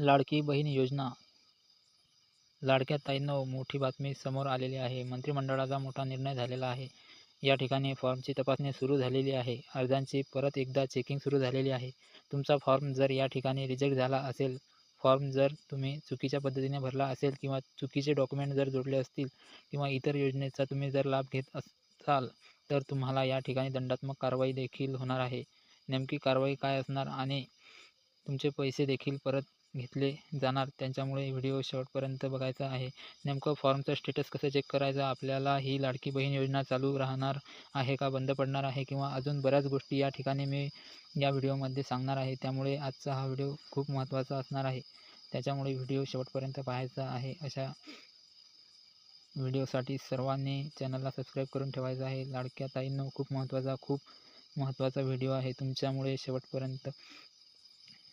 लाडकी बहीण योजना. लाडक्या ताईंनो मोठी बातमी समोर आलेली आहे. मंत्रिमंडळाचा मोठा निर्णय झालेला आहे. या ठिकाणी फॉर्मची तपासणी सुरू झालेली आहे. अर्जांची परत एकदा चेकिंग सुरू झालेली आहे. तुमचा फॉर्म जर या ठिकाणी रिजेक्ट झाला असेल फॉर्म जर तुम्ही चुकीच्या पद्धतीने भरला असेल किंवा चुकीचे डॉक्युमेंट जर जोडले असतील किंवा इतर योजनेचा तुम्ही जर लाभ घेत असाल तर तुम्हाला या ठिकाणी दंडात्मक कारवाई देखील होणार आहे. नेमकी कारवाई काय असणार आणि तुमचे पैसे देखील परत घेतले जाणार. त्यांच्यामुळे व्हिडिओ शेवटपर्यंत बघायचा आहे. नेमकं फॉर्मचं स्टेटस कसं चेक करायचं? आपल्याला ही लाडकी बहीण योजना चालू राहणार आहे का? बंद पडणार आहे किंवा अजून बऱ्याच गोष्टी या ठिकाणी मी या व्हिडिओमध्ये सांगणार आहे. त्यामुळे आजचा हा व्हिडिओ खूप महत्त्वाचा असणार आहे. त्याच्यामुळे व्हिडिओ शेवटपर्यंत पाहायचा आहे. अशा व्हिडिओसाठी सर्वांनी चॅनलला सबस्क्राईब करून ठेवायचं आहे. लाडक्या ताईंनो खूप महत्त्वाचा खूप महत्त्वाचा व्हिडिओ आहे. तुमच्यामुळे शेवटपर्यंत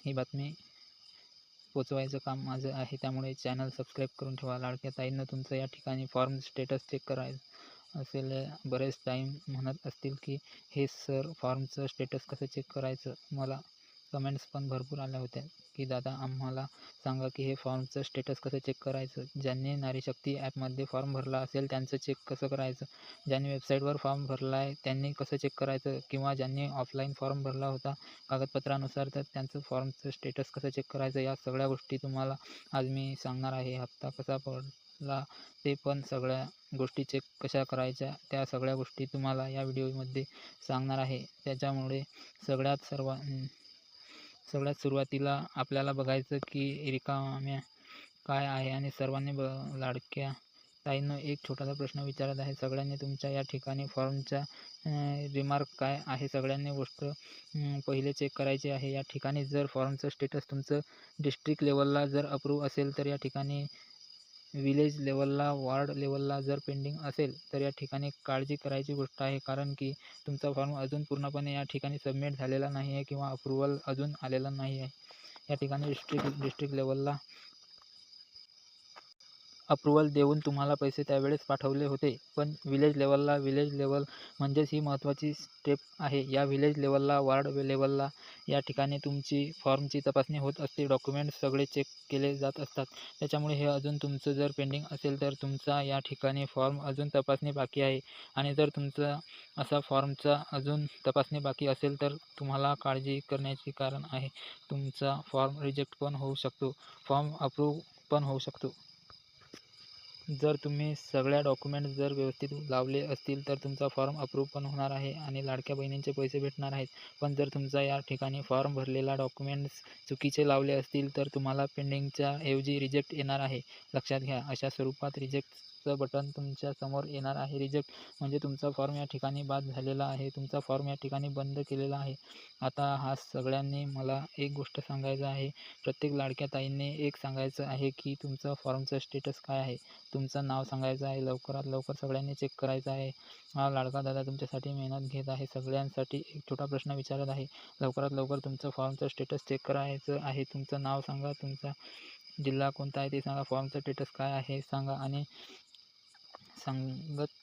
ही बातमी पोचवायचं काम माझं आहे त्यामुळे चॅनल सबस्क्राईब करून ठेवा. लाडक्या ताईंना तुमचं या ठिकाणी फॉर्म स्टेटस चेक करायचं असेल बरेच टाईम म्हणत असतील की हे सर फॉर्मचं स्टेटस कसं चेक करायचं? मला कमेंट्स पण भरपूर आल्या होत्या. की दादा आम्हाला सांगा की हे फॉर्मचं स्टेटस कसं चेक करायचं? ज्यांनी नारी शक्ती ॲपमध्ये फॉर्म भरला असेल त्यांचं चेक कसं करायचं? ज्यांनी वेबसाईटवर फॉर्म भरला आहे त्यांनी कसं चेक करायचं? किंवा ज्यांनी ऑफलाईन फॉर्म भरला होता कागदपत्रानुसार तर त्यांचं फॉर्मचं स्टेटस कसं चेक करायचं? या सगळ्या गोष्टी तुम्हाला आज मी सांगणार आहे. हप्ता कसा पडला ते पण सगळ्या गोष्टी चेक कशा करायच्या त्या सगळ्या गोष्टी तुम्हाला या व्हिडिओमध्ये सांगणार आहे. त्याच्यामुळे सगळ्यात सर्व सगळ्यात सुरुवातीला आपल्याला बघायचं की रिकाम्या काय आहे आणि सर्वांनी ब लाडक्या ताईनं एक छोटासा प्रश्न विचारत आहे. सगळ्यांनी तुमच्या या ठिकाणी फॉर्मच्या रिमार्क काय आहे? सगळ्यांनी गोष्ट पहिले चेक करायची आहे. या ठिकाणी जर फॉर्मचं स्टेटस तुमचं डिस्ट्रिक्ट लेवलला जर अप्रूव्ह असेल तर या ठिकाणी विलेज लेवलला वार्ड लेवलला जर पेंडिंग असेल तर या ठिकाणी काळजी करायची गोष्ट आहे. कारण की तुमचा फॉर्म अजून पूर्णपणे या ठिकाणी सबमिट झालेला नाही आहे किंवा अप्रुव्हल अजून आलेला नाही आहे. या ठिकाणी डिस्ट्रिक्ट डिस्ट्रिक्ट लेवलला अप्रुव्हल देऊन तुम्हाला पैसे त्यावेळेस पाठवले होते. पण विलेज लेवलला विलेज लेवल म्हणजेच ही महत्त्वाची स्टेप आहे. या विलेज लेवलला वार्ड लेवलला या ठिकाणी तुमची फॉर्मची तपासणी होत असते. डॉक्युमेंट्स सगळे चेक केले जात असतात. त्याच्यामुळे हे अजून तुमचं जर पेंडिंग असेल तर तुमचा या ठिकाणी फॉर्म अजून तपासणी बाकी आहे. आणि जर तुमचा असा फॉर्मचा अजून तपासणी बाकी असेल तर तुम्हाला काळजी करण्याचे कारण आहे. तुमचा फॉर्म रिजेक्ट पण होऊ शकतो. फॉर्म अप्रूव्ह पण होऊ शकतो. जर तुम्ही सगळ्या डॉक्युमेंट्स जर व्यवस्थित लावले असतील तर तुमचा फॉर्म अप्रूव्ह पण होणार आहे आणि लाडक्या बहिणींचे पैसे भेटणार आहेत. पण जर तुमचा या ठिकाणी फॉर्म भरलेला डॉक्युमेंट्स चुकीचे लावले असतील तर तुम्हाला पेंडिंगच्या ऐवजी रिजेक्ट येणार आहे. लक्षात घ्या अशा स्वरूपात रिजेक्ट चं बटन तुमच्यासमोर येणार आहे. रिजेक्ट म्हणजे तुमचा फॉर्म या ठिकाणी बाद झालेला आहे. तुमचा फॉर्म या ठिकाणी बंद केलेला आहे. आता हा सगळ्यांनी मला एक गोष्ट सांगायचं आहे. प्रत्येक लाडक्या ताईंनी एक सांगायचं आहे की तुमचं फॉर्मचं स्टेटस काय आहे? तुमचं नाव सांगायचं आहे. लवकरात लवकर सगळ्यांनी चेक करायचं आहे. हा लाडका दादा तुमच्यासाठी मेहनत घेत आहे. सगळ्यांसाठी एक छोटा प्रश्न विचारत आहे. लवकरात लवकर तुमचं फॉर्मचं स्टेटस चेक करायचं आहे. तुमचं नाव सांगा. तुमचा जिल्हा कोणता आहे ते सांगा. फॉर्मचं स्टेटस काय आहे सांगा. आणि सांगत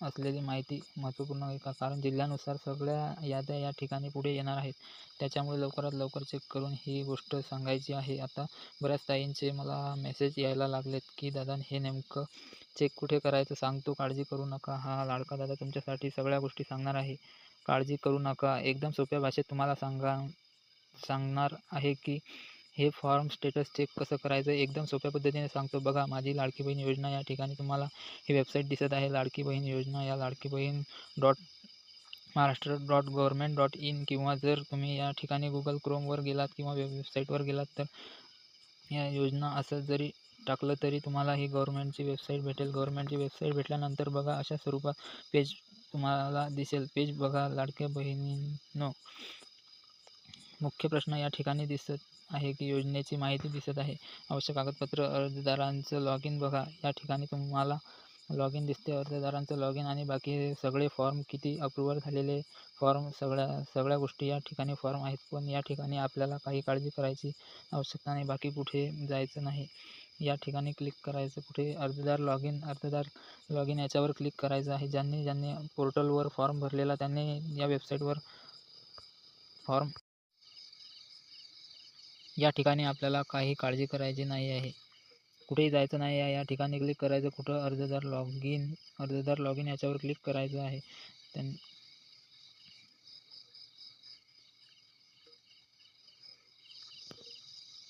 असलेली माहिती महत्त्वपूर्ण आहे का? कारण जिल्ह्यानुसार सगळ्या याद्या या ठिकाणी पुढे येणार आहेत. त्याच्यामुळे लवकरात लवकर चेक करून ही गोष्ट सांगायची आहे. आता बऱ्याच ताईंचे मला मेसेज यायला लागलेत की दादा हे नेमकं चेक कुठे करायचं? सांगतो काळजी करू नका. हा लाडका दादा तुमच्यासाठी सगळ्या गोष्टी सांगणार आहे. काळजी करू नका. एकदम सोप्या भाषेत तुम्हाला सांगा सांगणार आहे की हे फॉर्म स्टेटस चेक कसं करायचं? एकदम सोप्या पद्धतीने सांगतो. बघा माझी लाडकी बहीण योजना या ठिकाणी तुम्हाला ही वेबसाईट दिसत आहे. लाडकी बहीण योजना या Ladki Bahin dot Maharashtra dot government dot in किंवा जर तुम्ही या ठिकाणी गुगल क्रोमवर गेलात किंवा वेबसाईटवर गेलात तर या योजना असं जरी टाकलं तरी तुम्हाला ही गव्हर्मेंटची वेबसाईट भेटेल. गव्हर्मेंटची वेबसाईट भेटल्यानंतर बघा अशा स्वरूपात पेज तुम्हाला दिसेल. पेज बघा लाडक्या बहिणींनो. मुख्य प्रश्न या ठिकाणी दिसत आहे की योजनेची माहिती दिसत आहे. आवश्यक कागदपत्र अर्जदारांचं लॉग इन बघा. या ठिकाणी तुम्हाला लॉग इन दिसते. अर्जदारांचं लॉग इन आणि बाकी सगळे फॉर्म किती अप्रूव्हल झालेले फॉर्म सगळ्या सगळ्या गोष्टी या ठिकाणी फॉर्म आहेत. पण या ठिकाणी आपल्याला काही काळजी करायची आवश्यकता नाही. बाकी कुठे जायचं नाही. या ठिकाणी क्लिक करायचं. कुठे अर्जदार लॉग इन अर्जदार लॉग इन याच्यावर क्लिक करायचं आहे. ज्यांनी ज्यांनी पोर्टलवर फॉर्म भरलेला त्यांनी या वेबसाईटवर फॉर्म या ठिकाणी आपल्याला काही काळजी करायची नाही आहे. कुठेही जायचं नाही आहे. या ठिकाणी क्लिक करायचं. कुठं अर्जदार लॉग इन अर्जदार लॉग इन याच्यावर क्लिक करायचं आहे त्यां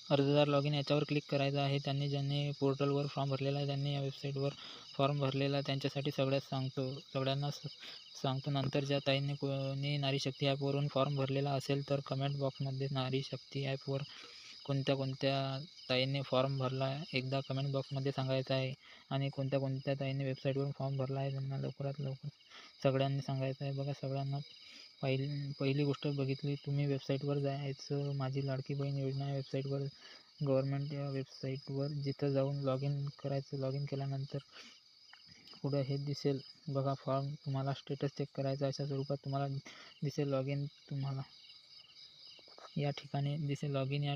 अर्जदार लॉग इन याच्यावर क्लिक करायचं आहे त्यांनी ज्यांनी पोर्टलवर फॉर्म भरलेला आहे त्यांनी या वेबसाईटवर फॉर्म भरलेला त्यांच्यासाठी सगळ्यात सांगतो सगळ्यांना सांगतो नंतर ज्या ताईंनी कोणी नारी शक्ती ॲपवरून फॉर्म भरलेला असेल तर कमेंट बॉक्समध्ये नारी शक्ती ॲपवर कोणत्या कोणत्या ताईंनी फॉर्म भरला आहे एकदा कमेंट बॉक्समध्ये सांगायचं आहे आणि कोणत्या कोणत्या ताईंनी वेबसाईटवरून फॉर्म भरला आहे त्यांना लवकरात लवकर सगळ्यांनी सांगायचं आहे. बघा सगळ्यांना पहिली पहिली गोष्ट बघितली तुम्ही वेबसाईटवर जायचं माझी लाडकी बहीण योजना वेबसाईटवर गव्हर्मेंट या वेबसाईटवर जिथं जाऊन लॉग इन करायचं लॉग इन केल्यानंतर पुढं हे दिसेल. बघा फॉर्म तुम्हाला स्टेटस चेक करायचा अशा स्वरूपात तुम्हाला दिसेल लॉग इन तुम्हाला या ठिकाणी दिसेल लॉग इन या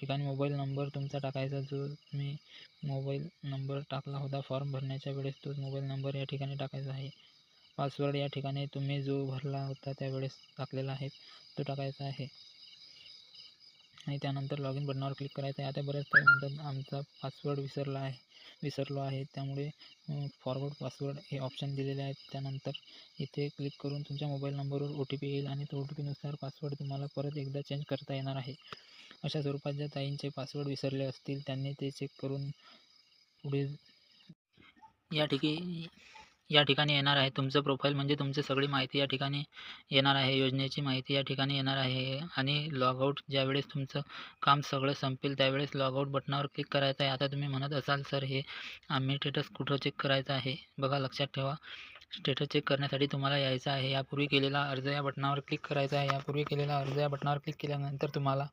ठिकाणी मोबाईल नंबर तुमचा टाकायचा जो तुम्ही मोबाईल नंबर टाकला होता फॉर्म भरण्याच्या वेळेस तोच मोबाईल नंबर या ठिकाणी टाकायचा आहे. पासवर्ड या ठिकाणी तुम्ही जो भरला होता त्यावेळेस टाकलेला आहे तो टाकायचा आहे. आणि त्यानंतर लॉग इन बटनावर क्लिक करायचं आहे. आता बऱ्याच काही म्हणतात आमचा पासवर्ड विसरला आहे विसरलो आहे. त्यामुळे फॉरवर्ड पासवर्ड हे ऑप्शन दिलेले आहेत. त्यानंतर इथे क्लिक करून तुमच्या मोबाईल नंबरवर ओ टी पी येईल आणि तो ओ टी पीनुसार पासवर्ड तुम्हाला परत एकदा चेंज करता येणार आहे. अशा स्वरूपात ज्या ताईंचे पासवर्ड विसरले असतील त्यांनी ते चेक करून पुढे या ठिकाणी या ठिकाणी येणार आहे. तुमचं प्रोफाईल म्हणजे तुमची सगळी माहिती या ठिकाणी येणार आहे. योजनेची माहिती या ठिकाणी येणार आहे आणि लॉगआउट ज्यावेळेस तुमचं काम सगळं संपेल त्यावेळेस लॉगआउट बटनावर क्लिक करायचं आहे. आता तुम्ही म्हणत असाल सर हे आम्ही स्टेटस कुठं चेक करायचं आहे? बघा लक्षात ठेवा. स्टेटस चेक करण्यासाठी तुम्हाला यायचं आहे. यापूर्वी केलेला अर्ज या बटनावर क्लिक करायचा आहे. यापूर्वी केलेला अर्ज या बटनावर क्लिक केल्यानंतर तुम्हाला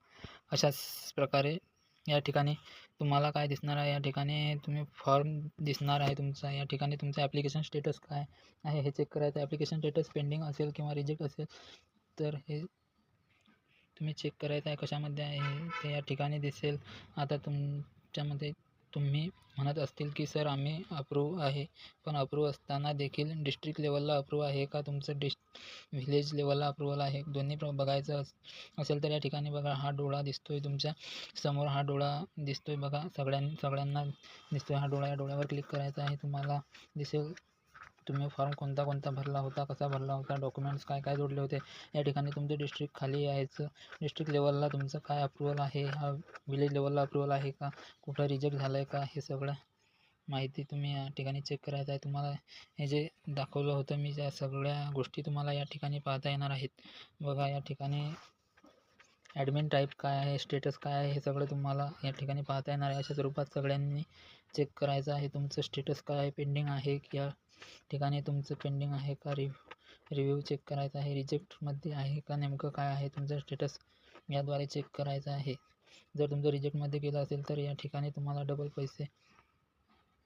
अशाच प्रकारे या ठिकाणी तुम्हाला काय दिसणार आहे? या ठिकाणी तुम्ही फॉर्म दिसणार आहे तुमचा. या ठिकाणी तुमचं ॲप्लिकेशन स्टेटस काय आहे हे चेक करायचं. ॲप्लिकेशन स्टेटस पेंडिंग असेल किंवा रिजेक्ट असेल तर हे तुम्ही चेक करायचं आहे कशामध्ये आहे ते या ठिकाणी दिसेल. आता तुमच्यामध्ये तुम्ही म्हणत असतील की सर आम्ही अप्रूव्ह आहे पण अप्रूव्ह असताना देखील डिस्ट्रिक्ट लेवलला अप्रूव्ह आहे का? तुमचं डिस् व्हिलेज लेवलला अप्रूव्हल आहे. दोन्ही प्र बघायचं असेल तर या ठिकाणी बघा हा डोळा दिसतो आहे तुमच्यासमोर. हा डोळा दिसतो आहे बघा सगळ्यां सगळ्यांना दिसतो आहे हा डोळा या डोळ्यावर क्लिक करायचा आहे. तुम्हाला दिसेल तुम्ही फॉर्म कोणता कोणता भरला होता कसा भरला होता डॉक्युमेंट्स काय काय जोडले होते या ठिकाणी तुमचे डिस्ट्रिक्ट खाली यायचं. डिस्ट्रिक्ट लेवलला तुमचं काय अप्रुवल आहे हा विलेज लेवलला अप्रुवल आहे का कुठं रिजेक्ट झालं आहे का हे सगळं माहिती तुम्ही या ठिकाणी चेक करायचं आहे. तुम्हाला हे जे दाखवलं होतं मी त्या सगळ्या गोष्टी तुम्हाला या ठिकाणी पाहता येणार आहेत. बघा या ठिकाणी ॲडमिन टाईप काय आहे स्टेटस काय आहे हे सगळं तुम्हाला या ठिकाणी पाहता येणार आहे. अशा स्वरूपात सगळ्यांनी चेक करायचं आहे. तुमचं स्टेटस काय आहे पेंडिंग आहे किंवा ठिकाणी तुमचं पेंडिंग आहे का? रिव रिव्ह्यू चेक करायचा आहे? रिजेक्टमध्ये आहे का? नेमकं काय आहे? तुमचं स्टेटस याद्वारे चेक करायचं आहे. जर तुमचं रिजेक्टमध्ये गेलं असेल तर या ठिकाणी तुम्हाला डबल पैसे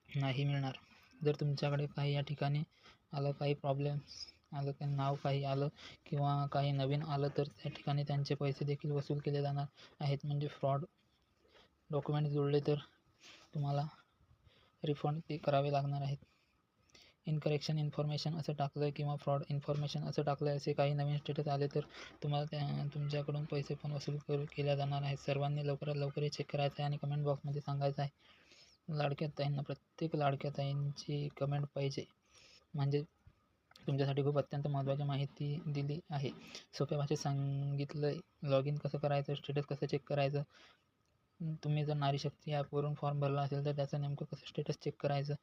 नाही मिळणार. जर तुमच्याकडे काही या ठिकाणी आलं काही प्रॉब्लेम्स आलं काही नाव काही आलं किंवा काही नवीन आलं तर त्या ठिकाणी त्यांचे पैसे देखील वसूल केले जाणार आहेत. म्हणजे फ्रॉड डॉक्युमेंट जोडले तर तुम्हाला रिफंड ते करावे लागणार आहेत. इनकरेक्शन इन्फॉर्मेशन असं टाकलं आहे किंवा फ्रॉड इन्फॉर्मेशन असं टाकलं आहे असे काही नवीन स्टेटस आले तर तुम्हाला त्या तुमच्याकडून पैसे पण वसूल करू केल्या जाणार आहेत. सर्वांनी लवकरात लवकर हे चेक करायचं आहे आणि कमेंट बॉक्समध्ये सांगायचं आहे. लाडक्या ताईंना प्रत्येक लाडक्या ताईंची कमेंट पाहिजे. म्हणजे तुमच्यासाठी खूप अत्यंत महत्त्वाची माहिती दिली आहे. सोप्या भाषेत सांगितलं आहे लॉग इन कसं करायचं स्टेटस कसं चेक करायचं? तुम्ही जर नारी शक्ती ॲपवरून फॉर्म भरला असेल तर त्याचं नेमकं कसं स्टेटस चेक करायचं?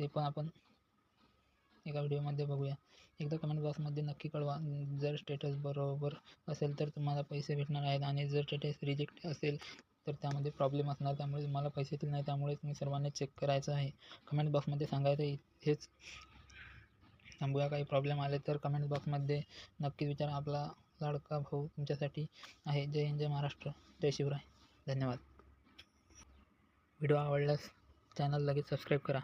ते पण आपण एका व्हिडिओमध्ये बघूया. एकदा कमेंट बॉक्समध्ये नक्की कळवा. जर स्टेटस बरोबर असेल तर तुम्हाला पैसे भेटणार आहेत आणि जर स्टेटस रिजेक्ट असेल तर त्यामध्ये प्रॉब्लेम असणार. त्यामुळे तुम्हाला पैसे येतील नाही त्यामुळे तुम्ही सर्वांनी चेक करायचं आहे. कमेंट बॉक्समध्ये सांगायचं हेच. थांबूया काही प्रॉब्लेम आले तर कमेंट बॉक्समध्ये नक्कीच विचार. आपला लाडका भाऊ तुमच्यासाठी आहे. जय हिंद जय महाराष्ट्र जय शिवराय. धन्यवाद. व्हिडिओ आवडल्यास चॅनल लगेच सबस्क्राईब करा.